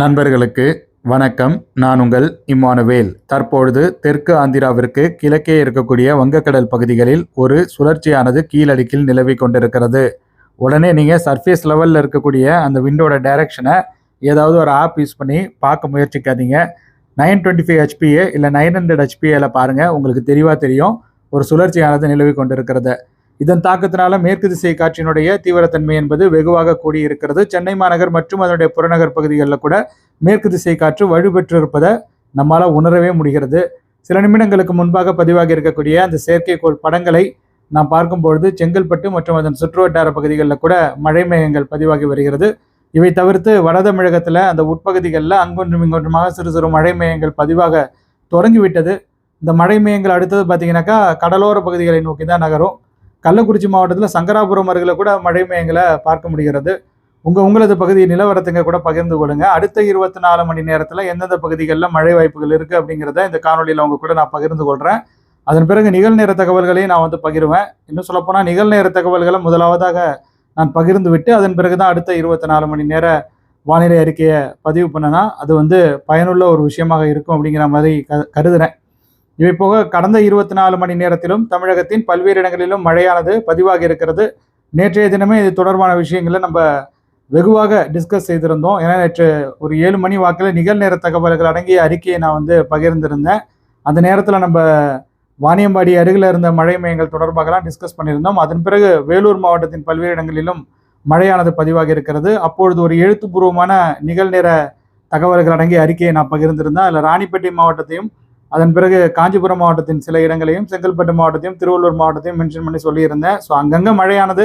நண்பர்களுக்கு வணக்கம். நான் உங்கள் இம்மானுவேல். தற்பொழுது தெற்கு ஆந்திராவிற்கு கிழக்கே இருக்கக்கூடிய வங்கக்கடல் பகுதிகளில் ஒரு சுழற்சியானது கீழடுக்கில் நிலவி கொண்டிருக்கிறது. உடனே நீங்கள் சர்ஃபேஸ் லெவலில் இருக்கக்கூடிய அந்த விண்டோட டைரக்ஷனை ஏதாவது ஒரு ஆப் யூஸ் பண்ணி பார்க்க முயற்சிக்காதீங்க. Nine twenty five H B A இல்லை நைன் ஹண்ட்ரட் ஹெச்பிஏல பாருங்கள் உங்களுக்கு தெளிவாக தெரியும். ஒரு சுழற்சியானது நிலவி கொண்டிருக்கிறது. இதன் தாக்கத்தினால மேற்கு திசை காற்றினுடைய தீவிரத்தன்மை என்பது வெகுவாக கூடியிருக்கிறது. சென்னை மாநகர் மற்றும் அதனுடைய புறநகர் பகுதிகளில் கூட மேற்கு திசை காற்று வலுப்பெற்று நம்மால் உணரவே முடிகிறது. சில நிமிடங்களுக்கு முன்பாக பதிவாகி இருக்கக்கூடிய அந்த செயற்கைக்கோள் படங்களை நாம் பார்க்கும்பொழுது செங்கல்பட்டு மற்றும் அதன் சுற்றுவட்டார பகுதிகளில் கூட மழை மேகங்கள் பதிவாகி வருகிறது. இவை தவிர்த்து வட தமிழகத்தில் அந்த உட்பகுதிகளில் அங்கொன்றும் இங்கொன்றுமாக சிறு சிறு மழை மேகங்கள் பதிவாக தொடங்கிவிட்டது. இந்த மழை மேகங்கள் அடுத்தது பார்த்தீங்கன்னாக்கா கடலோர பகுதிகளை நோக்கி தான் நகரும். கள்ளக்குறிச்சி மாவட்டத்தில் சங்கராபுரம் அருகில் கூட மழை மேயங்களை பார்க்க முடிகிறது. உங்கள் உங்களது பகுதி நிலவரத்துங்க கூட பகிர்ந்து கொள்ளுங்க. அடுத்த இருபத்தி நாலு மணி நேரத்தில் எந்தெந்த பகுதிகளில் மழை வாய்ப்புகள் இருக்குது அப்படிங்கிறத இந்த காணொலியில் அவங்க கூட நான் பகிர்ந்து கொள்கிறேன் அதன் பிறகு நிகழ்நேர தகவல்களையும் நான் வந்து பகிர்வேன். இன்னும் சொல்லப்போனால் நிகழ்நேர தகவல்களை முதலாவதாக நான் பகிர்ந்து விட்டு அதன் பிறகு தான் அடுத்த இருபத்தி நாலு மணி நேர வானிலை அறிக்கையை பதிவு பண்ணனா அது வந்து பயனுள்ள ஒரு விஷயமாக இருக்கும் அப்படிங்கிற மாதிரி க கருதுகிறேன் இவை போக கடந்த இருபத்தி நாலு மணி நேரத்திலும் தமிழகத்தின் பல்வேறு இடங்களிலும் மழையானது பதிவாகி இருக்கிறது. நேற்றைய தினமே இது தொடர்பான விஷயங்களை நம்ம வெகுவாக டிஸ்கஸ் செய்திருந்தோம். ஏன்னா நேற்று ஒரு ஏழு மணி வாக்கில் நிகழ்நேர தகவல்கள் அடங்கிய அறிக்கையை நான் வந்து பகிர்ந்திருந்தேன். அந்த நேரத்தில் நம்ம வாணியம்பாடி அருகில் இருந்த மழை மையங்கள் தொடர்பாகலாம் டிஸ்கஸ் பண்ணியிருந்தோம். அதன் பிறகு வேலூர் மாவட்டத்தின் பல்வேறு இடங்களிலும் மழையானது பதிவாகி இருக்கிறது. அப்பொழுது ஒரு எழுத்துப்பூர்வமான நிகழ்நேர தகவல்கள் அடங்கிய அறிக்கையை நான் பகிர்ந்திருந்தேன். அதில் ராணிப்பேட்டை மாவட்டத்தையும் அதன் பிறகு காஞ்சிபுரம் மாவட்டத்தின் சில இடங்களையும் செங்கல்பட்டு மாவட்டத்தையும் திருவள்ளூர் மாவட்டத்தையும் மென்ஷன் பண்ணி சொல்லியிருந்தேன். ஸோ அங்கங்கே மழையானது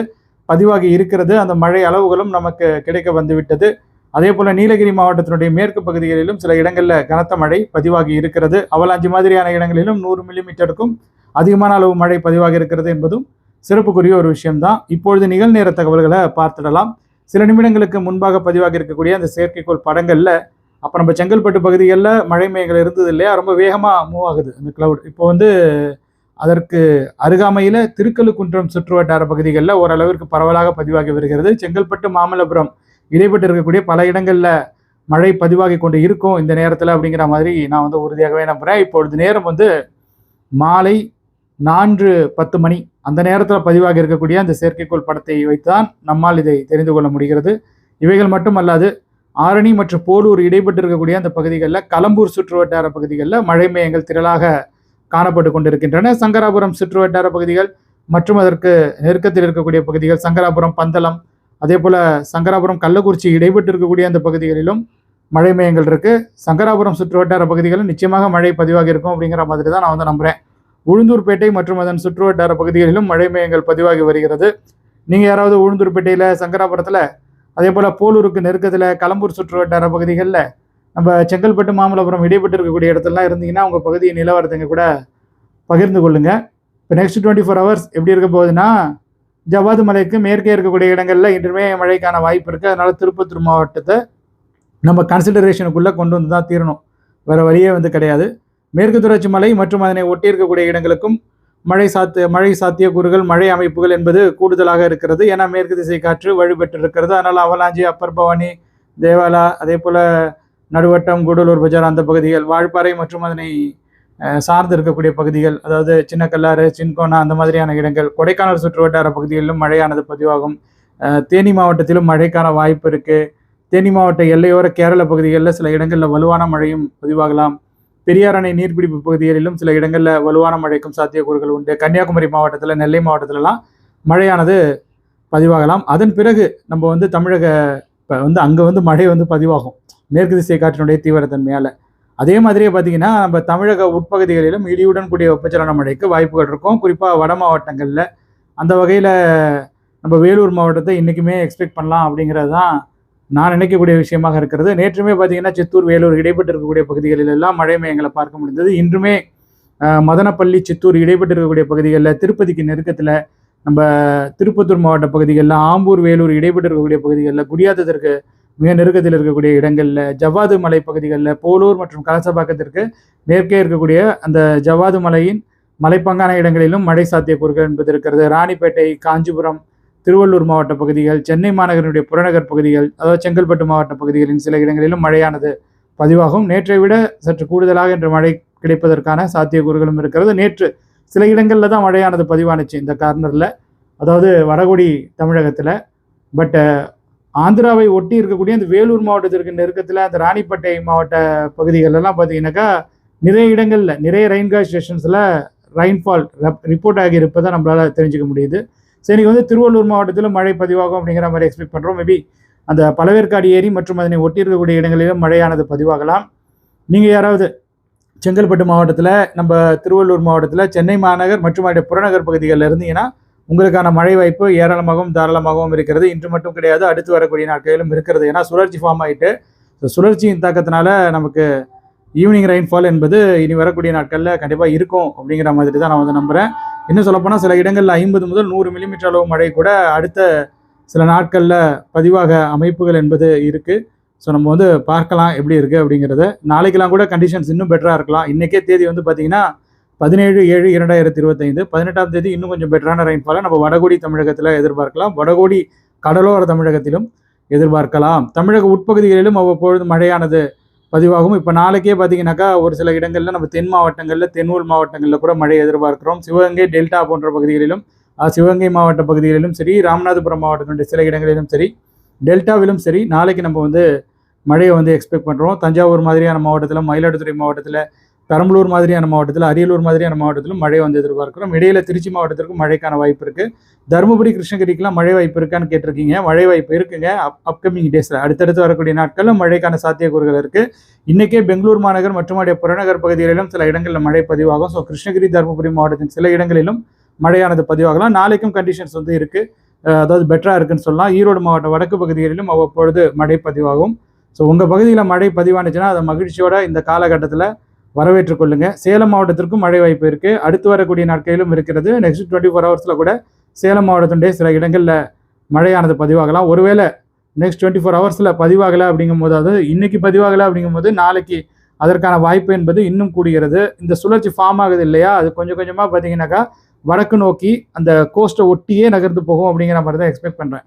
பதிவாகி இருக்கிறது. அந்த மழை அளவுகளும் நமக்கு கிடைக்க வந்துவிட்டது. அதே போல் நீலகிரி மாவட்டத்தினுடைய மேற்கு பகுதிகளிலும் சில இடங்களில் கனத்த மழை பதிவாகி இருக்கிறது. அவலாஞ்சி மாதிரியான இடங்களிலும் நூறு மில்லிமீட்டருக்கும் அதிகமான அளவு மழை பதிவாக இருக்கிறது என்பதும் சிறப்புக்குரிய ஒரு விஷயம்தான். இப்பொழுது நிகழ்நேர தகவல்களை பார்த்துடலாம். சில நிமிடங்களுக்கு முன்பாக பதிவாக இருக்கக்கூடிய அந்த செயற்கைக்கோள் படங்களில் அப்போ நம்ம செங்கல்பட்டு பகுதிகளில் மழை மேகங்கள் இருந்தது இல்லையா? ரொம்ப வேகமாக மூவ் ஆகுது அந்த கிளவுட் இப்போ வந்து அதற்கு அருகாமையில் திருக்கழுக்குன்றம் சுற்றுவட்டார பகுதிகளில் ஓரளவிற்கு பரவலாக பதிவாகி வருகிறது. செங்கல்பட்டு மாமல்லபுரம் இடைப்பட்டு இருக்கக்கூடிய பல இடங்களில் மழை பதிவாகி கொண்டு இருக்கும் இந்த நேரத்தில் அப்படிங்கிற மாதிரி நான் வந்து உறுதியாகவே நம்புகிறேன் இப்பொழுது நேரம் வந்து மாலை நான்கு பத்து மணி. அந்த நேரத்தில் பதிவாகி இருக்கக்கூடிய அந்த செயற்கைக்கோள் படத்தை வைத்துதான் நம்மால் இதை தெரிந்து கொள்ள முடிகிறது. இவைகள் மட்டுமல்லாது ஆரணி மற்றும் போலூர் இடைப்பட்டு இருக்கக்கூடிய அந்த பகுதிகளில் களம்பூர் சுற்றுவட்டார பகுதிகளில் மழை மேயங்கள் திரளாக காணப்பட்டு கொண்டிருக்கின்றன. சங்கராபுரம் சுற்றுவட்டார பகுதிகள் மற்றும் அதற்கு நெருக்கத்தில் இருக்கக்கூடிய பகுதிகள் சங்கராபுரம் பந்தளம் அதே போல் சங்கராபுரம் கள்ளக்குறிச்சி இடைப்பட்டு இருக்கக்கூடிய அந்த பகுதிகளிலும் மழை மேயங்கள் இருக்குது சங்கராபுரம் சுற்றுவட்டார பகுதிகளில் நிச்சயமாக மழை பதிவாகி இருக்கும் அப்படிங்கிற மாதிரி தான் நான் வந்து நம்புகிறேன் உளுந்தூர்பேட்டை மற்றும் அதன் சுற்றுவட்டார பகுதிகளிலும் மழை மேயங்கள் பதிவாகி வருகிறது. நீங்கள் யாராவது உளுந்தூர்பேட்டையில் சங்கராபுரத்தில் அதே போல் போலூருக்கு நெருக்கத்தில் களம்பூர் சுற்றுவட்டார பகுதிகளில் நம்ம செங்கல்பட்டு மாமல்லபுரம் இடைப்பட்டு இருக்கக்கூடிய இடத்துலலாம் இருந்தீங்கன்னா உங்கள் பகுதியை நிலவரத்துங்க கூட பகிர்ந்து கொள்ளுங்க. இப்போ நெக்ஸ்ட் டுவெண்ட்டி ஃபோர் ஹவர்ஸ் எப்படி இருக்க போகுதுன்னா ஜவ்வாது மலைக்கு மேற்கே இருக்கக்கூடிய இடங்களில் இன்றுமே மழைக்கான வாய்ப்பு இருக்குது அதனால் திருப்பத்தூர் மாவட்டத்தை நம்ம கன்சிடரேஷனுக்குள்ளே கொண்டு வந்து தான் தீரணும். வேறு வழியே வந்து கிடையாது. மேற்கு தொடர்ச்சி மலை மற்றும் அதனை ஒட்டி இருக்கக்கூடிய இடங்களுக்கும் மழை சாத்து மழை சாத்தியக்கூறுகள் மழை அமைப்புகள் என்பது கூடுதலாக இருக்கிறது. ஏன்னா மேற்கு திசை காற்று வலுப்பெற்று இருக்கிறது அதனால் அவலாஞ்சி அப்பர் பவானி தேவாலா அதே போல் நடுவட்டம் கூடலூர் பஜார் அந்த பகுதிகள் வாழ்பாறை மற்றும் அதனை சார்ந்து இருக்கக்கூடிய பகுதிகள் அதாவது சின்ன கல்லாறு சின்கோனா அந்த மாதிரியான இடங்கள் கொடைக்கானல் சுற்றுவட்டார பகுதிகளிலும் மழையானது பதிவாகும். தேனி மாவட்டத்திலும் மழைக்கான வாய்ப்பு இருக்குது தேனி மாவட்ட எல்லையோர கேரள பகுதிகளில் சில இடங்களில் வலுவான மழையும் பதிவாகலாம். பெரியார் அணை நீர்பிடிப்பு பகுதிகளிலும் சில இடங்களில் வலுவான மழைக்கும் சாத்தியக்கூறுகள் உண்டு. கன்னியாகுமரி மாவட்டத்தில் நெல்லை மாவட்டத்திலலாம் மழையானது பதிவாகலாம். அதன் பிறகு நம்ம வந்து தமிழக இப்போ வந்து அங்கே வந்து மழை வந்து பதிவாகும். மேற்கு திசை காற்றினுடைய தீவிரத்தன்மையால். அதே மாதிரியே பார்த்தீங்கன்னா நம்ம தமிழக உட்பகுதிகளிலும் இடியுடன் கூடிய வெப்பச்சலன மழைக்கு வாய்ப்புகள் இருக்கும். குறிப்பாக வட மாவட்டங்களில் அந்த வகையில் நம்ம வேலூர் மாவட்டத்தை இன்றைக்குமே எக்ஸ்பெக்ட் பண்ணலாம் அப்படிங்கிறது தான் நான் நினைக்கக்கூடிய விஷயமாக இருக்கிறது. நேற்றுமே பார்த்தீங்கன்னா சித்தூர் வேலூர் இடைப்பட்டு இருக்கக்கூடிய பகுதிகளில் எல்லாம் மழை மையங்களை பார்க்க முடிந்தது. இன்றுமே மதனப்பள்ளி சித்தூர் இடைப்பட்டு இருக்கக்கூடிய பகுதிகளில் திருப்பதிக்கு நெருக்கத்தில் நம்ம திருப்பத்தூர் மாவட்ட பகுதிகளில் ஆம்பூர் வேலூர் இடைப்பட்டு இருக்கக்கூடிய பகுதிகளில் குடியாத்தத்திற்கு மிக நெருக்கத்தில் இருக்கக்கூடிய இடங்களில் ஜவ்வாது மலை பகுதிகளில் போலூர் மற்றும் கலசபாக்கத்திற்கு மேற்கே இருக்கக்கூடிய அந்த ஜவ்வாது மலையின் மலைப்பங்கான இடங்களிலும் மழை சாத்தியக்கூறுகள் என்பது இருக்கிறது. ராணிப்பேட்டை காஞ்சிபுரம் திருவள்ளூர் மாவட்ட பகுதிகள் சென்னை மாநகரினுடைய புறநகர் பகுதிகள் அதாவது செங்கல்பட்டு மாவட்ட பகுதிகளின் சில இடங்களிலும் மழையானது பதிவாகும். நேற்றை விட சற்று கூடுதலாக இன்று மழை கிடைப்பதற்கான சாத்தியக்கூறுகளும் இருக்கிறது. நேற்று சில இடங்களில் தான் மழையானது பதிவானுச்சு இந்த கார்னரில். அதாவது வடகொடி தமிழகத்தில். பட் ஆந்திராவை ஒட்டி இருக்கக்கூடிய அந்த வேலூர் மாவட்டத்திற்கு நெருக்கத்தில் அந்த ராணிப்பேட்டை மாவட்ட பகுதிகளெல்லாம் பார்த்தீங்கன்னாக்கா நிறைய இடங்களில் நிறைய ரெயின்கால் ஸ்டேஷன்ஸில் ரெயின்ஃபால் ரிப்போர்ட் ஆகியிருப்பதை நம்மளால் தெரிஞ்சுக்க முடியுது. சரி இன்னைக்கு வந்து திருவள்ளூர் மாவட்டத்தில் மழை பதிவாகும் அப்படிங்கிற மாதிரி எக்ஸ்பெக்ட் பண்ணுறோம் மேபி அந்த பழவேற்காடு ஏரி மற்றும் அதனை ஒட்டி இருக்கக்கூடிய இடங்களிலும் மழையானது பதிவாகலாம். நீங்கள் யாராவது செங்கல்பட்டு மாவட்டத்தில் நம்ம திருவள்ளூர் மாவட்டத்தில் சென்னை மாநகர் மற்றும் அதனுடைய புறநகர் பகுதிகளில் இருந்தீங்கன்னா உங்களுக்கான மழை வாய்ப்பு ஏராளமாகவும் தாராளமாகவும் இருக்கிறது. இன்று மட்டும் கிடையாது அடுத்து வரக்கூடிய நாட்களிலும் இருக்கிறது. ஏன்னா சுழற்சி ஃபார்ம் ஆகிட்டு ஸோ சுழற்சியின் தாக்கத்தினால நமக்கு ஈவினிங் ரெயின்ஃபால் என்பது இனி வரக்கூடிய நாட்களில் கண்டிப்பாக இருக்கும் அப்படிங்கிற மாதிரி தான் நான் வந்து நம்புகிறேன் இன்னும் சொல்லப்போனால் சில இடங்களில் ஐம்பது முதல் நூறு மில்லிமீட்டர் அளவு மழை கூட அடுத்த சில நாட்களில் பதிவாக அமைப்புகள் என்பது இருக்குது ஸோ நம்ம வந்து பார்க்கலாம் எப்படி இருக்குது அப்படிங்கிறத. நாளைக்கெல்லாம் கூட கண்டிஷன்ஸ் இன்னும் பெட்டராக இருக்கலாம். இன்றைக்கே தேதி வந்து பார்த்திங்கன்னா பதினேழு ஏழு இரண்டாயிரத்தி இருபத்தைந்து. பதினெட்டாம் தேதி இன்னும் கொஞ்சம் பெட்டரான ரெயின்ஃபாலை நம்ம வடகோடி தமிழகத்தில் எதிர்பார்க்கலாம். வடகோடி கடலோர தமிழகத்திலும் எதிர்பார்க்கலாம். தமிழக உட்பகுதிகளிலும் அவ்வப்பொழுது மழையானது பதிவாகும். இப்போ நாளைக்கே பார்த்தீங்கன்னாக்கா ஒரு சில இடங்களில் நம்ம தென் மாவட்டங்களில் தென்னூர் மாவட்டங்களில் கூட மழை எதிர்பார்க்கிறோம். சிவகங்கை டெல்டா போன்ற பகுதிகளிலும் சிவகங்கை மாவட்ட பகுதிகளிலும் சரி ராமநாதபுரம் மாவட்டத்தினுடைய சில இடங்களிலும் சரி டெல்டாவிலும் சரி நாளைக்கு நம்ம வந்து மழையை வந்து எக்ஸ்பெக்ட் பண்ணுறோம் தஞ்சாவூர் மாதிரியான மாவட்டத்தில் மயிலாடுதுறை மாவட்டத்தில் பெரம்பலூர் மாதிரியான மாவட்டத்தில் அரியலூர் மாதிரியான மாவட்டத்திலும் மழை வந்து எதிர்பார்க்கிறோம். இடையில திருச்சி மாவட்டத்திற்கும் மழைக்கான வாய்ப்பு இருக்குது தருமபுரி கிருஷ்ணகிரிக்கெல்லாம் மழை வாய்ப்பு இருக்கான்னு கேட்டிருக்கீங்க. மழை வாய்ப்பு இருக்குங்க. அப் அப்கமிங் டேஸில் அடுத்தடுத்து வரக்கூடிய நாட்களில் மழைக்கான சாத்தியக்கூறுகள் இருக்குது இன்றைக்கே பெங்களூர் மாநகர் மற்றும் அடைய புறநகர் பகுதிகளிலும் சில இடங்களில் மழை பதிவாகும். ஸோ கிருஷ்ணகிரி தருமபுரி மாவட்டத்தின் சில இடங்களிலும் மழையானது பதிவாகலாம். நாளைக்கும் கண்டிஷன்ஸ் வந்து இருக்குது அதாவது பெட்டராக இருக்குன்னு சொல்லலாம். ஈரோடு மாவட்ட வடக்கு பகுதிகளிலும் அவ்வப்பொழுது மழை பதிவாகும். ஸோ உங்கள் பகுதியில் மழை பதிவானுச்சுன்னா அதை மகிழ்ச்சியோட இந்த காலகட்டத்தில் வரவேற்றுக் கொள்ளுங்க. சேலம் மாவட்டத்திற்கும் மழை வாய்ப்பு இருக்கு. அடுத்து வரக்கூடிய நாட்களிலும் இருக்கிறது. நெக்ஸ்ட் டுவெண்ட்டி ஃபோர் ஹவர்ஸில் கூட சேலம் மாவட்டத்துடைய சில இடங்களில் மழையானது பதிவாகலாம். ஒருவேளை நெக்ஸ்ட் டுவெண்ட்டி ஃபோர் ஹவர்ஸில் பதிவாகலை அப்படிங்கும்போது அதாவது இன்னைக்கு பதிவாகலை அப்படிங்கும்போது நாளைக்கு அதற்கான வாய்ப்பு என்பது இன்னும் கூடுகிறது. இந்த சுழற்சி ஃபார்ம் ஆகுது இல்லையா? அது கொஞ்சம் கொஞ்சமாக பார்த்தீங்கன்னாக்கா வடக்கு நோக்கி அந்த கோஸ்ட்டை ஒட்டியே நகர்ந்து போகும் அப்படிங்கிற மாதிரி தான் எக்ஸ்பெக்ட் பண்ணுறேன்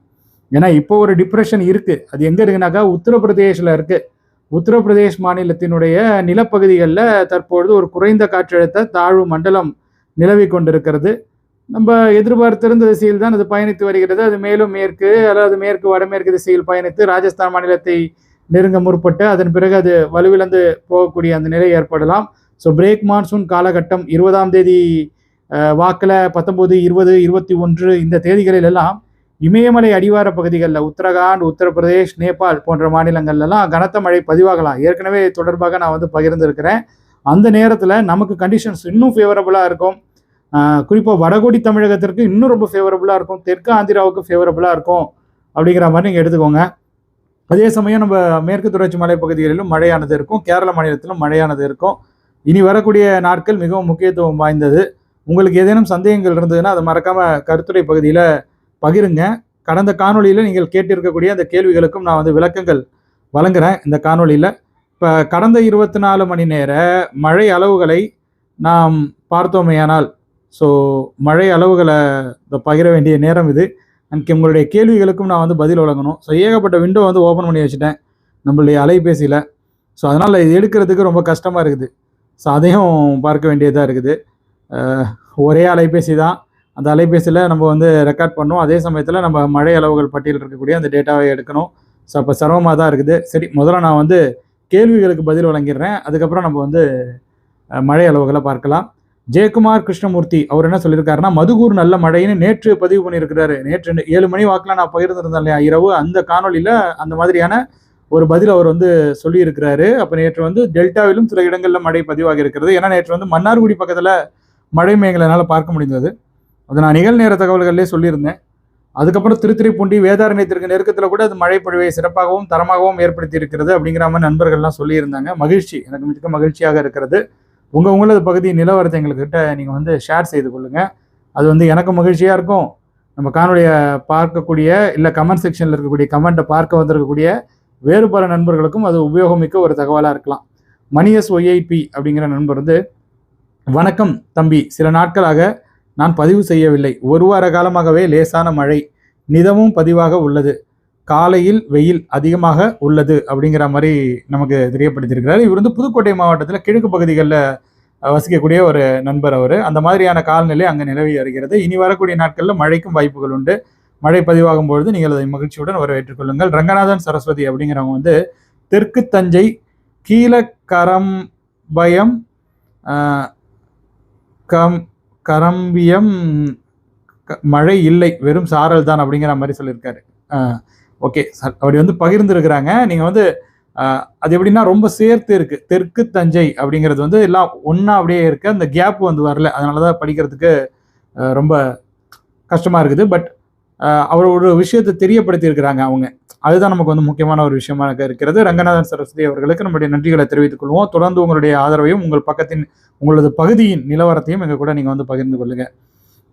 ஏன்னா இப்போ ஒரு டிப்ரெஷன் இருக்குது அது எங்கே இருக்குனாக்கா உத்தரப்பிரதேசில் இருக்குது உத்தரப்பிரதேஷ் மாநிலத்தினுடைய நிலப்பகுதிகளில் தற்பொழுது ஒரு குறைந்த காற்றழுத்த தாழ்வு மண்டலம் நிலவி கொண்டிருக்கிறது. நம்ம எதிர்பார்த்திருந்த திசையில் தான் அது பயணித்து வருகிறது. அது மேலும் மேற்கு அல்லது மேற்கு வடமேற்கு திசையில் பயணித்து ராஜஸ்தான் மாநிலத்தை நெருங்க முற்பட்டு அதன் பிறகு அது வலுவிழந்து போகக்கூடிய அந்த நிலை ஏற்படலாம். ஸோ பிரேக் மான்சூன் காலகட்டம் இருபதாம் தேதி வாக்கில் பத்தொம்போது இருபது இருபத்தி ஒன்று இந்த தேதிகளில் எல்லாம் இமயமலை அடிவார பகுதிகளில் உத்தரகாண்ட் உத்தரப்பிரதேஷ் நேபாள் போன்ற மாநிலங்கள்லாம் கனத்த மழை பதிவாகலாம். ஏற்கனவே தொடர்பாக நான் வந்து பகிர்ந்திருக்கிறேன். அந்த நேரத்தில் நமக்கு கண்டிஷன்ஸ் இன்னும் ஃபேவரபுளாக இருக்கும். குறிப்பாக வடகோடி தமிழகத்திற்கு இன்னும் ரொம்ப ஃபேவரபுளாக இருக்கும். தெற்கு ஆந்திராவுக்கு ஃபேவரபுளாக இருக்கும் அப்படிங்கிற மாதிரி நீங்கள் எடுத்துக்கோங்க. அதே சமயம் நம்ம மேற்கு தொடர்ச்சி மலை பகுதிகளிலும் மழையானது இருக்கும். கேரள மாநிலத்திலும் மழையானது இருக்கும். இனி வரக்கூடிய நாட்கள் மிகவும் முக்கியத்துவம் வாய்ந்தது. உங்களுக்கு ஏதேனும் சந்தேகங்கள் இருந்ததுன்னா அதை மறக்காமல் கருத்துரை பகுதியில் பகிருங்க. கடந்த காணொளியில் நீங்கள் கேட்டிருக்கக்கூடிய அந்த கேள்விகளுக்கும் நான் வந்து விளக்கங்கள் வழங்குறேன் இந்த காணொலியில் இப்போ கடந்த இருபத்தி நாலு மணி நேர மழை அளவுகளை நாம் பார்த்தோமேயானால் ஸோ மழை அளவுகளை இதை பகிர வேண்டிய நேரம் இது. அன்றைக்கி உங்களுடைய கேள்விகளுக்கும் நான் வந்து பதில் வழங்கணும். ஸோ ஏகப்பட்ட விண்டோ வந்து ஓப்பன் பண்ணி வச்சுட்டேன் நம்மளுடைய அலைபேசியில். ஸோ அதனால் இது எடுக்கிறதுக்கு ரொம்ப கஷ்டமாக இருக்குது. ஸோ அதையும் பார்க்க வேண்டியதாக இருக்குது. ஒரே அலைபேசி தான். அந்த அலைபேசியில் நம்ம வந்து ரெக்கார்ட் பண்ணோம். அதே சமயத்தில் நம்ம மழை அளவுகள் பட்டியல் இருக்கக்கூடிய அந்த டேட்டாவை எடுக்கணும். ஸோ அப்போ சிரமமாக தான் இருக்குது. சரி முதல்ல நான் வந்து கேள்விகளுக்கு பதில் வழங்கிடுறேன். அதுக்கப்புறம் நம்ம வந்து மழை அளவுகளை பார்க்கலாம். ஜெயக்குமார் கிருஷ்ணமூர்த்தி அவர் என்ன சொல்லியிருக்காருன்னா மதுகூர் நல்ல மழைன்னு நேற்று பதிவு பண்ணியிருக்கிறாரு. நேற்று ஏழு மணி வாக்கில் நான் பகிர்ந்துருந்தேன் இல்லையா இரவு? அந்த காணொளியில் அந்த மாதிரியான ஒரு பதில் அவர் வந்து சொல்லியிருக்கிறாரு. அப்போ நேற்று வந்து டெல்டாவிலும் சில இடங்களில் மழை பதிவாகி இருக்கிறது. ஏன்னா நேற்று வந்து மன்னார்குடி பக்கத்தில் மழை மேகலை என்னால் பார்க்க முடிந்தது. அதை நான் நிகழ்நேர தகவல்கள்லேயே சொல்லியிருந்தேன். அதுக்கப்புறம் திருத்திரைப்பூண்டி வேதாரண்யத்திற்கு நெருக்கத்தில் கூட அது மழை பொழிவை சிறப்பாகவும் தரமாகவும் ஏற்படுத்தி இருக்கிறது அப்படிங்கிற மாதிரி நண்பர்கள்லாம் சொல்லியிருந்தாங்க. மகிழ்ச்சி. எனக்கு மிக்க மகிழ்ச்சியாக இருக்கிறது. உங்கள் உங்களது பகுதி நிலவரத்தை எங்கள்கிட்ட நீங்கள் வந்து ஷேர் செய்து கொள்ளுங்கள் அது வந்து எனக்கு மகிழ்ச்சியாக இருக்கும். நம்ம காணொலியை பார்க்கக்கூடிய இல்லை கமெண்ட் செக்ஷனில் இருக்கக்கூடிய கமெண்ட்டை பார்க்க வந்திருக்கக்கூடிய வேறு பல நண்பர்களுக்கும் அது உபயோகமிக்க ஒரு தகவலாக இருக்கலாம். மணியஸ் ஒய்ஐபி அப்படிங்கிற நண்பர் வந்து வணக்கம் தம்பி. சில நாட்களாக நான் பதிவு செய்யவில்லை. ஒரு வார காலமாகவே லேசான மழை. நிதமும் பதிவாக உள்ளது. காலையில் வெயில் அதிகமாக உள்ளது அப்படிங்கிற மாதிரி நமக்கு தெரியப்படுத்தியிருக்கிறார். இவர் வந்து புதுக்கோட்டை மாவட்டத்தில் கிழக்கு பகுதிகளில் வசிக்கக்கூடிய ஒரு நண்பர் அவர். அந்த மாதிரியான காலநிலை அங்கே நிலவி வருகிறது. இனி வரக்கூடிய நாட்களில் மழைக்கும் வாய்ப்புகள் உண்டு. மழை பதிவாகும் பொழுது நீங்கள் அதை மகிழ்ச்சியுடன் வரவேற்றுக் கொள்ளுங்கள். ரங்கநாதன் சரஸ்வதி அப்படிங்கிறவங்க வந்து தெற்கு தஞ்சை கீழக்கரம்பயம் கம் கரம்பியம் க- மழை இல்லை வெறும் சாரல் தான் அப்படிங்கிற மாதிரி சொல்லியிருக்காரு. ஓகே அப்படி வந்து பகிர்ந்துருக்கிறாங்க. நீங்கள் வந்து அது எப்படின்னா ரொம்ப சேர்த்து இருக்கு. தெற்கு தஞ்சை அப்படிங்கிறது வந்து எல்லாம் ஒன்றா அப்படியே இருக்கு. அந்த கேப் வந்து வரல. அதனால தான் படிக்கிறதுக்கு ரொம்ப கஷ்டமாக இருக்குது. பட் அவர் ஒரு விஷயத்தை தெரியப்படுத்தியிருக்கிறாங்க அவங்க. அதுதான் நமக்கு வந்து முக்கியமான ஒரு விஷயமா இருக்கிறது. ரங்கநாதன் சரஸ்வதி அவர்களுக்கு நம்முடைய நன்றிகளை தெரிவித்துக் கொள்வோம். தொடர்ந்து உங்களுடைய ஆதரவையும் உங்கள் பக்கத்தின் உங்களது பகுதியின் நிலவரத்தையும் எங்க கூட நீங்க வந்து பகிர்ந்து கொள்ளுங்க.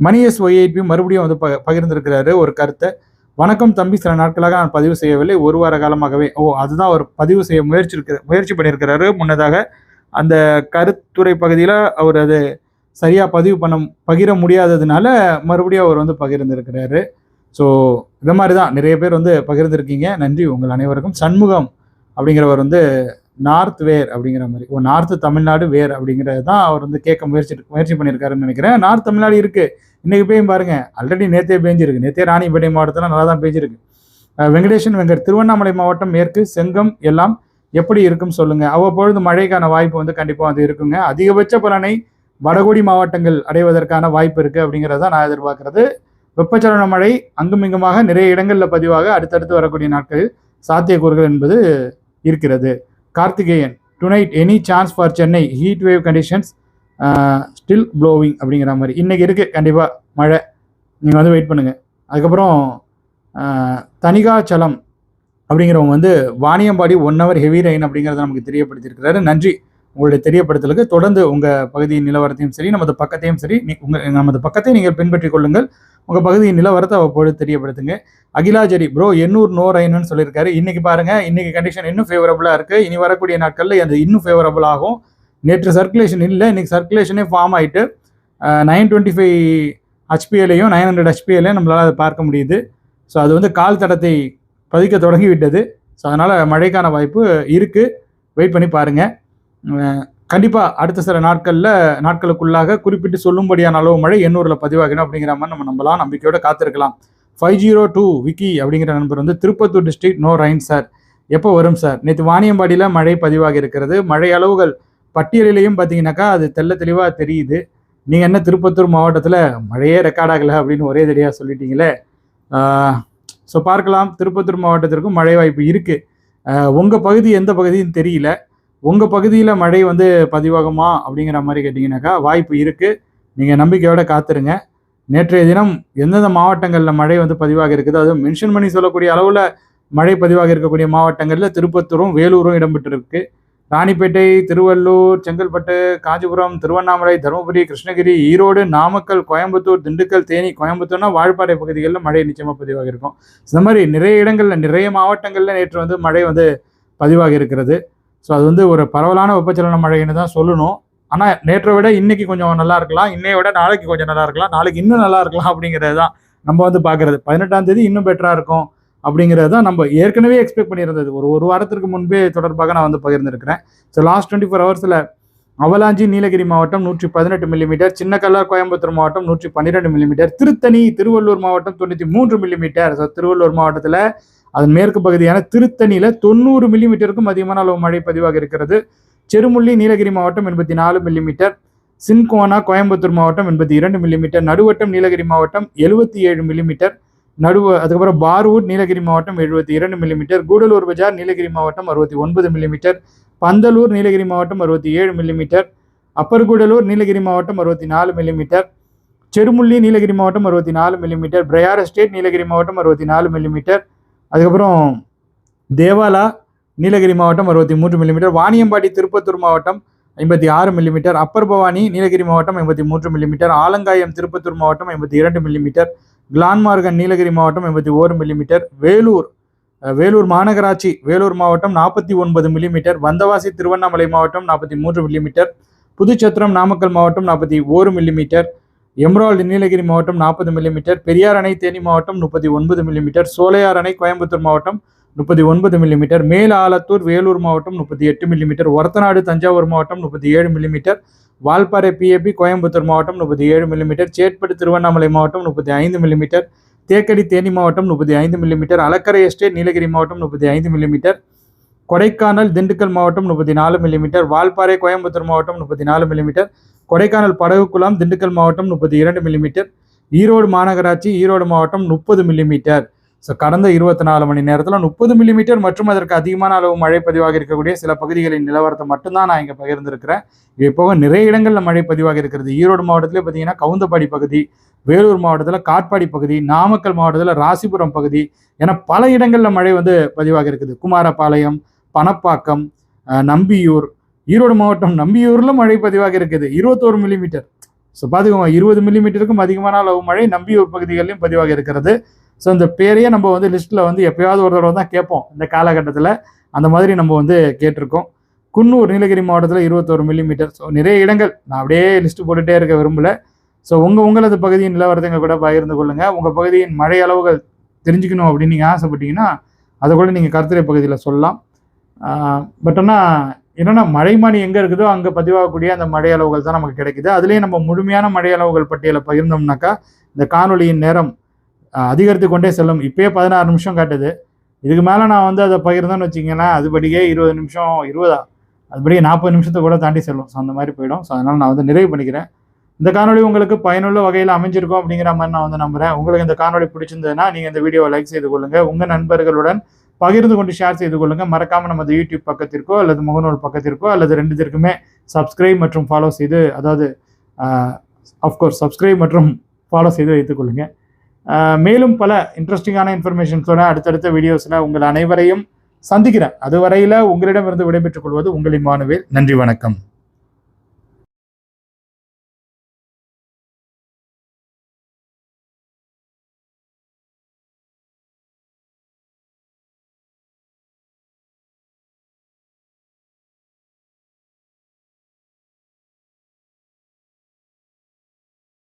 மணிஎஸ் ஒய்ஐபி மறுபடியும் வந்து ப பகிர்ந்திருக்கிறாரு ஒரு கருத்தை. வணக்கம் தம்பி சில நாட்களாக நான் பதிவு செய்யவில்லை. ஒரு வார காலமாகவே. ஓ அதுதான் அவர் பதிவு செய்ய முயற்சி இருக்க முயற்சி பண்ணியிருக்கிறாரு. முன்னதாக அந்த கருத்துறை பகுதியில் அவர் அது சரியாக பதிவு பண்ண பகிர முடியாததுனால மறுபடியும் அவர் வந்து பகிர்ந்திருக்கிறாரு. ஸோ இந்த மாதிரி தான் நிறைய பேர் வந்து பகிர்ந்துருக்கீங்க. நன்றி உங்கள் அனைவருக்கும். சண்முகம் அப்படிங்கிறவர் வந்து நார்த் வேர் அப்படிங்கிற மாதிரி ஓ நார்த்து தமிழ்நாடு வேர் அப்படிங்கிறது தான் அவர் வந்து கேட்க முயற்சி முயற்சி பண்ணியிருக்காருன்னு நினைக்கிறேன். நார்த் தமிழ்நாடு இருக்குது இன்றைக்கி போய் பாருங்கள் ஆல்ரெடி நேத்தே பேஞ்சிருக்கு. நேத்தே ராணிப்பேட்டை மாவட்டத்தில் நல்லா தான் பேஞ்சிருக்கு. வெங்கடேஷன் வெங்கட் திருவண்ணாமலை மாவட்டம் மேற்கு செங்கம் எல்லாம் எப்படி இருக்கும் சொல்லுங்கள் அவ்வப்பொழுது மழைக்கான வாய்ப்பு வந்து கண்டிப்பாக வந்து இருக்குங்க. அதிகபட்ச பலனை வடகோடி மாவட்டங்கள் அடைவதற்கான வாய்ப்பு இருக்குது அப்படிங்கிறத நான் எதிர்பார்க்குறது. வெப்பச்சலன மழை அங்குமிங்குமாக நிறைய இடங்களில் பதிவாக அடுத்தடுத்து வரக்கூடிய நாட்களில் சாத்தியக்கூறுகள் என்பது இருக்கிறது. Karthikeyan tonight any chance for Chennai heat wave conditions still blowing அப்படிங்கிற மாதிரி. இன்றைக்கி இருக்குது கண்டிப்பாக மழை. நீங்கள் வந்து வெயிட் பண்ணுங்கள் அதுக்கப்புறம் uh, தனிகாச்சலம் அப்படிங்கிறவங்க வந்து Vaniyambadi one hour heavy rain அப்படிங்கிறத நமக்கு தெரியப்படுத்தியிருக்கிறாரு. நன்றி. உங்களுடைய தெரியப்படுத்தலுக்கு தொடர்ந்து உங்கள் பகுதியின் நிலவரத்தையும் சரி நமது பக்கத்தையும் சரி உங்கள் நமது பக்கத்தை நீங்கள் பின்பற்றிக் கொள்ளுங்கள். உங்கள் பகுதியின் நிலவரத்தை அவ்வப்போது தெரியப்படுத்துங்க. அகிலாஜரி ப்ரோ எண்ணூறு நோ ரெயின்னு சொல்லியிருக்காரு. இன்றைக்கி பாருங்கள் இன்றைக்கி கண்டிஷன் இன்னும் ஃபேவரபுளாக இருக்குது இனி வரக்கூடிய நாட்களில் அது இன்னும் ஃபேவரபுள் ஆகும். நேற்று சர்க்குலேஷன் இல்லை இன்றைக்கி சர்க்குலேஷனே ஃபார்ம் ஆகிட்டு நைன் டுவெண்ட்டி ஃபைவ் ஹெச்பிஎலையும் நைன் ஹண்ட்ரட் ஹெச்பிஎலையும் நம்மளால் அதை பார்க்க முடியுது. ஸோ அது வந்து கால் தடத்தை பதிக்க தொடங்கி விட்டது ஸோ அதனால் மழைக்கான வாய்ப்பு இருக்குது வெயிட் பண்ணி பாருங்கள் கண்டிப்பாக அடுத்த சில நாட்களில் நாட்களுக்குள்ளாக குறிப்பிட்டு சொல்லும்படியான அளவு மழை எண்ணூரில் பதிவாகணும் அப்படிங்கிற மாதிரி நம்ம நம்பலாம். நம்பிக்கையோடு காத்திருக்கலாம். ஃபைவ் ஜீரோ டூ விக்கி அப்படிங்கிற நண்பர் வந்து Tirupattur district no rain sir எப்போ வரும் சார் நேற்று வாணியம்பாடியில் மழை பதிவாகி இருக்கிறது. மழை அளவுகள் பட்டியலிலையும் பார்த்தீங்கன்னாக்கா அது தெள்ள தெளிவாக தெரியுது. நீங்கள் என்ன திருப்பத்தூர் மாவட்டத்தில் மழையே ரெக்கார்ட் ஆகலை அப்படின்னு ஒரே தடியாக சொல்லிட்டீங்களே? ஸோ பார்க்கலாம். திருப்பத்தூர் மாவட்டத்திற்கும் மழை வாய்ப்பு இருக்குது உங்கள் பகுதி எந்த பகுதின்னு தெரியல. உங்கள் பகுதியில் மழை வந்து பதிவாகுமா அப்படிங்கிற மாதிரி கேட்டிங்கனாக்கா வாய்ப்பு இருக்குது நீங்கள் நம்பிக்கையோட காத்துருங்க. நேற்றைய தினம் எந்தெந்த மாவட்டங்களில் மழை வந்து பதிவாக இருக்குது அதுவும் மென்ஷன் பண்ணி சொல்லக்கூடிய அளவில் மழை பதிவாக இருக்கக்கூடிய மாவட்டங்களில் திருப்பத்தூரும் வேலூரும் இடம்பெற்றிருக்கு. ராணிப்பேட்டை திருவள்ளூர் செங்கல்பட்டு காஞ்சிபுரம் திருவண்ணாமலை தருமபுரி கிருஷ்ணகிரி ஈரோடு நாமக்கல் கோயம்புத்தூர் திண்டுக்கல் தேனி கோயம்புத்தூர்னா வாழப்பாறை பகுதிகளில் மழை நிச்சயமாக பதிவாக இருக்கும். இந்த மாதிரி நிறைய இடங்களில் நிறைய மாவட்டங்களில் நேற்று வந்து மழை வந்து பதிவாக இருக்கிறது. ஸோ அது வந்து ஒரு பரவலான வெப்பச்சலன மழைன்னு தான் சொல்லணும். ஆனால் நேற்றை விட இன்னைக்கு கொஞ்சம் நல்லா இருக்கலாம். இன்னைய விட நாளைக்கு கொஞ்சம் நல்லா இருக்கலாம். நாளைக்கு இன்னும் நல்லா இருக்கலாம் அப்படிங்கிறது தான் நம்ம வந்து பார்க்குறது. பதினெட்டாம் தேதி இன்னும் பெட்டராக இருக்கும் அப்படிங்கிறது தான் நம்ம ஏற்கனவே எக்ஸ்பெக்ட் பண்ணியிருந்தது. ஒரு ஒரு வாரத்திற்கு முன்பே தொடர்பாக நான் வந்து பகிர்ந்திருக்கிறேன். ஸோ லாஸ்ட் டுவெண்ட்டி ஃபோர் ஹவர்ஸில் அவலாஞ்சி நீலகிரி மாவட்டம் நூற்றி பதினெட்டு மில்லிமீட்டர் சின்னக்கல்லா கோயம்புத்தூர் மாவட்டம் நூற்றி பன்னிரெண்டு மில்லிமீட்டர் திருத்தணி திருவள்ளூர் மாவட்டம் தொண்ணூற்றி மூன்று மில்லிமீட்டர் ஸோ திருவள்ளூர் மாவட்டத்தில் அதன் மேற்கு பகுதியான திருத்தணியில் தொண்ணூறு மில்லிமீட்டருக்கும் அதிகமான அளவு மழை பதிவாக இருக்கிறது. செருமுள்ளி நீலகிரி மாவட்டம் எண்பத்தி நாலு மில்லிமீட்டர். சின்கோனா கோயம்புத்தூர் மாவட்டம் எண்பத்தி இரண்டு மில்லிமீட்டர். நடுவட்டம் நீலகிரி மாவட்டம் எழுபத்தி ஏழு மில்லிமீட்டர். நடுவ அதுக்கப்புறம் பார்வூட் நீலகிரி மாவட்டம் எழுபத்தி இரண்டு மில்லிமீட்டர். கூடலூர் பஜார் நீலகிரி மாவட்டம் அறுபத்தி ஒன்பது மில்லிமீட்டர். பந்தலூர் நீலகிரி மாவட்டம் அறுபத்தி ஏழு மில்லிமீட்டர். அப்பர் கூடலூர் நீலகிரி மாவட்டம் அறுபத்தி நாலு மில்லிமீட்டர். செருமுள்ளி நீலகிரி மாவட்டம் அறுபத்தி நாலு மில்லிமீட்டர். பிரயார் எஸ்டேட் நீலகிரி மாவட்டம் அறுபத்தி நாலு மில்லிமீட்டர். அதுக்கப்புறம் தேவாலா நீலகிரி மாவட்டம் அறுபத்தி மூன்று மில்லிமீட்டர் வாணியம்பாடி திருப்பத்தூர் மாவட்டம் ஐம்பத்தி ஆறு மில்லிமீட்டர் அப்பர் பவானி நீலகிரி மாவட்டம் ஐம்பத்தி மூன்று மில்லிமீட்டர் ஆலங்காயம் திருப்பத்தூர் மாவட்டம் ஐம்பத்தி இரண்டு மில்லிமீட்டர் கிளான்மார்கன் நீலகிரி மாவட்டம் ஐம்பத்தி ஓரு மில்லிமீட்டர் வேலூர் வேலூர் மாநகராட்சி வேலூர் மாவட்டம் நாற்பத்தி ஒன்பது மில்லிமீட்டர் வந்தவாசி திருவண்ணாமலை மாவட்டம் நாற்பத்தி மூன்று மில்லிமீட்டர் புதுச்சத்திரம் நாமக்கல் மாவட்டம் நாற்பத்தி ஓரு மில்லிமீட்டர் எம்ரால்டு நீலகிரி மாவட்டம் நாற்பது மில்லிமீட்டர் பெரியார் அணை தேனி மாவட்டம் முப்பத்தி ஒன்பது மில்லிமீட்டர் சோலையார் அணை கோயம்புத்தூர் மாவட்டம் முப்பத்தி ஒன்பது மில்லிமீட்டர் மேல் ஆலத்தூர் வேலூர் மாவட்டம் முப்பத்தி எட்டு மில்லிமீட்டர் ஒரத்தநாடு தஞ்சாவூர் மாவட்டம் முப்பத்தி ஏழு மில்லிமீட்டர் வால்பாறை பிஏபி கோயம்புத்தூர் மாவட்டம் முப்பத்தி ஏழு மில்லிமீட்டர் சேட்பட்டு திருவண்ணாமலை மாவட்டம் முப்பத்தி ஐந்து மில்லிமீட்டர் தேக்கடி தேனி மாவட்டம் முப்பத்தி ஐந்து மில்லிமீட்டர் அலக்கரை எஸ்டேட் நீலகிரி மாவட்டம் முப்பத்தி ஐந்து மில்லிமீட்டர் கொடைக்கானல் திண்டுக்கல் மாவட்டம் முப்பத்தி நாலு மில்லிமீட்டர் வால்பாறை கோயம்புத்தூர் மாவட்டம் முப்பத்தி நாலு மில்லிமீட்டர் கொடைக்கானல் படகுக்குளம் திண்டுக்கல் மாவட்டம் முப்பத்தி இரண்டு மில்லிமீட்டர் ஈரோடு மாநகராட்சி ஈரோடு மாவட்டம் முப்பது மில்லிமீட்டர் ஸோ கடந்த இருபத்தி நாலு மணி நேரத்தில் முப்பது மில்லிமீட்டர் மற்றும் அதற்கு அதிகமான அளவு மழை பதிவாக இருக்கக்கூடிய சில பகுதிகளின் நிலவரத்தை மட்டும்தான் நான் இங்கே பகிர்ந்திருக்கிறேன். இது போக நிறைய இடங்களில் மழை பதிவாக இருக்கிறது. ஈரோடு மாவட்டத்திலே பார்த்தீங்கன்னா கவுந்தப்பாடி பகுதி வேலூர் மாவட்டத்தில் காட்பாடி பகுதி நாமக்கல் மாவட்டத்தில் ராசிபுரம் பகுதி என பல இடங்களில் மழை வந்து பதிவாக இருக்குது. குமாரபாளையம் பணப்பாக்கம் நம்பியூர் ஈரோடு மாவட்டம் நம்பியூரில் மழை பதிவாக இருக்குது. இருபத்தோரு மில்லிமீட்டர் ஸோ பார்த்துக்கோங்க இருபது மில்லிமீட்டருக்கும் அதிகமான அளவு மழை நம்பியூர் பகுதிகளிலும் பதிவாக இருக்கிறது. ஸோ இந்த பேரையே நம்ம வந்து லிஸ்ட்டில் வந்து எப்பயாவது ஒரு தடவை தான் கேட்போம் இந்த காலகட்டத்தில். அந்த மாதிரி நம்ம வந்து கேட்டிருக்கோம். குன்னூர் நீலகிரி மாவட்டத்தில் இருபத்தோரு மில்லிமீட்டர் ஸோ நிறைய இடங்கள் நான் அப்படியே லிஸ்ட்டு போட்டுகிட்டே இருக்க விரும்பல. ஸோ உங்கள் உங்களது பகுதியின் நிலவரத்தைங்க கூட பகிர்ந்து கொள்ளுங்கள் உங்கள் பகுதியின் மழை அளவுகள் தெரிஞ்சுக்கணும் அப்படின்னு நீங்கள் ஆசைப்பட்டீங்கன்னா அதை கூட நீங்கள் கருத்துரை பகுதியில் சொல்லலாம். பட் ஆனால் என்னென்னா மழைமானி எங்கே இருக்குதோ அங்கே பதிவாகக்கூடிய அந்த மழை அளவுகள் தான் நமக்கு கிடைக்குது. அதுலேயும் நம்ம முழுமையான மழை அளவுகள் பட்டியலை பகிர்ந்தோம்னாக்கா இந்த காணொலியின் நேரம் அதிகரித்து கொண்டே செல்லும். இப்போயே பதினாறு நிமிஷம் காட்டுது. இதுக்கு மேலே நான் வந்து அதை பகிர்ந்தேன்னு வச்சிங்கன்னா அதுபடியே இருபது நிமிஷம் இருபதா அதுபடியே நாற்பது நிமிஷத்தை கூட தாண்டி செல்லும். ஸோ அந்த மாதிரி போயிடும். ஸோ அதனால் நான் வந்து நிறைவு பண்ணிக்கிறேன். இந்த காணொலி உங்களுக்கு பயனுள்ள வகையில் அமைஞ்சிருக்கும் அப்படிங்கிற மாதிரி நான் வந்து நம்புகிறேன் உங்களுக்கு இந்த காணொளி பிடிச்சிருந்ததுன்னா நீங்கள் இந்த வீடியோவை லைக் செய்து கொள்ளுங்கள் உங்கள் நண்பர்களுடன் பகிர்ந்து கொண்டு ஷேர் செய்து கொள்ளுங்கள் மறக்காமல் நமது யூடியூப் பக்கத்திற்கோ அல்லது முகநூல் பக்கத்திற்கோ அல்லது ரெண்டுத்திற்குமே சப்ஸ்கிரைப் மற்றும் ஃபாலோ செய்து அதாவது அஃப்கோர்ஸ் சப்ஸ்கிரைப் மற்றும் ஃபாலோ செய்து வைத்துக் மேலும் பல இன்ட்ரெஸ்டிங்கான இன்ஃபர்மேஷன்ஸோட அடுத்தடுத்த வீடியோஸில் உங்கள் அனைவரையும் சந்திக்கிறேன். அதுவரையில் உங்களிடமிருந்து விடைபெற்றுக் கொள்வது உங்களின் மாணவேல் நன்றி வணக்கம்.